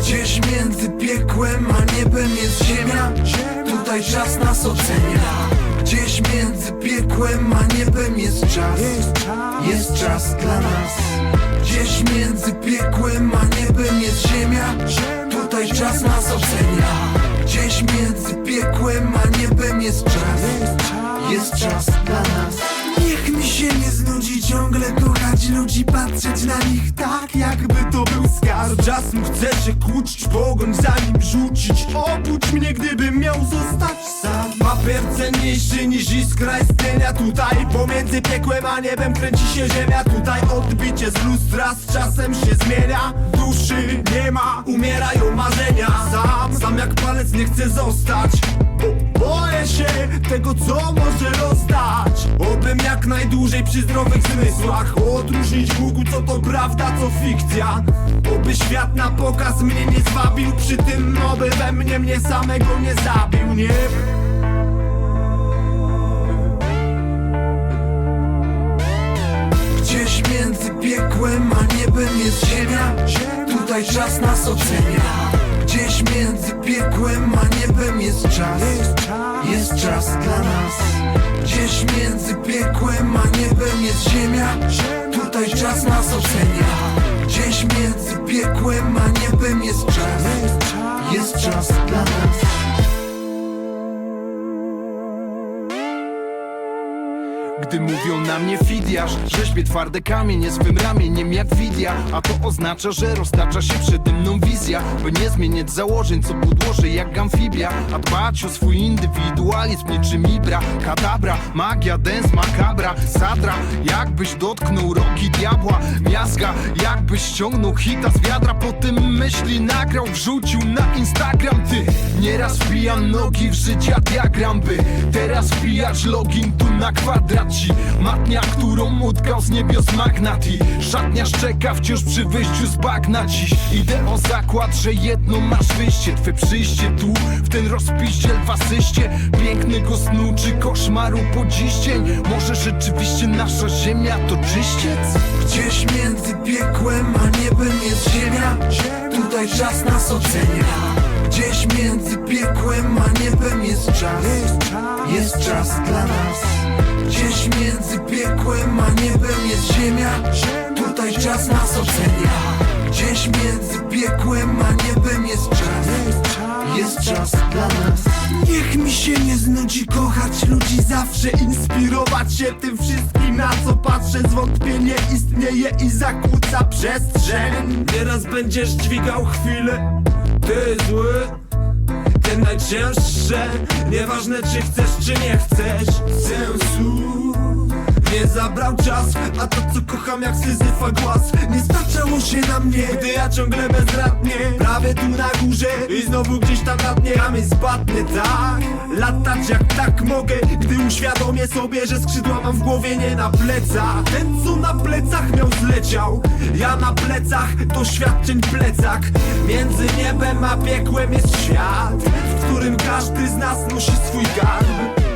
Gdzieś między piekłem a niebem jest ziemia. Tutaj czas nas ocenia. Gdzieś między piekłem a niebem jest czas. Jest czas dla nas. Gdzieś między piekłem a niebem jest ziemia. Tutaj czas nas ocenia. Gdzieś między piekłem a niebem jest czas. Jest czas. Ludzi Patrzeć na nich tak jakby to był skarb. Czasem chcę się kłócić, pogoń za nim rzucić. Obudź mnie, gdybym miał zostać sam. Papier cenniejszy niż iskra istnienia Tutaj pomiędzy piekłem a niebem. Kręci się ziemia Tutaj odbicie z lustra z czasem się zmienia. Duszy nie ma, umierają marzenia. Sam, sam jak palec nie chcę zostać. Bo boję się tego, co może rozstać najdłużej przy zdrowych zmysłach. Odróżnić mógł, co to prawda, co fikcja. Oby świat na pokaz mnie nie zwabił Przy tym oby we mnie mnie samego nie zabił Nie? Gdzieś między piekłem a niebem jest ziemia. Tutaj czas nas ocenia. Gdzieś między piekłem a niebem jest czas. Jest czas dla nas Gdzieś między piekłem a niebem jest ziemia. Tutaj czas nas ocenia. Gdzieś między piekłem a niebem jest czas. Jest czas dla nas Gdy mówią na mnie fidiarz Rzeźbię twarde kamienie swym ramieniem jak widia A to oznacza, że roztacza się przede mną wizja By nie zmieniać założeń, co podłożę jak amfibia. A dbać o swój indywidualizm niczym ibra Kadabra, magia, dance, makabra Sadra, jakbyś dotknął rogi diabła Miazga, jakbyś ściągnął hita z wiadra Potem myśli nagrał, wrzucił na Instagram. Ty, nieraz wbijam nogi w życia diagram By teraz wbijać login tu na kwadrat Matnia, którą utkał z niebios magnat I szatnia szczeka wciąż przy wyjściu z bagna. Dziś Idę o zakład, że jedno masz wyjście Twe przyjście tu, w ten rozpiździel w asyście. Pięknego snu czy koszmaru po dziś dzień. Może rzeczywiście nasza ziemia to czyściec? Gdzieś między piekłem a niebem jest ziemia. Tutaj czas nas ocenia Gdzieś między piekłem a niebem jest czas. Jest czas dla nas. Gdzieś między piekłem a niebem jest ziemia. Tutaj czas nas ocenia. Gdzieś między piekłem a niebem jest czas. Jest czas dla nas. Niech mi się nie znudzi kochać ludzi zawsze inspirować się tym wszystkim na co patrzę Zwątpienie istnieje i zakłóca przestrzeń. Nieraz będziesz dźwigał chwilę, ty zły Te najcięższe, nieważne czy chcesz czy nie chcesz. Sensu nie zabrał czas, a to co kocham jak syzyfa głaz. Nie starczało się na mnie, gdy ja ciągle bezradnie znowu gdzieś tam na dnie Ramy spadnę tak, latać jak tak mogę Gdy uświadomię sobie, że skrzydła mam w głowie, nie na plecach. Ten co na plecach miał zleciał, ja na plecach doświadczeń plecak. Między niebem a piekłem jest świat, w którym każdy z nas nosi swój garb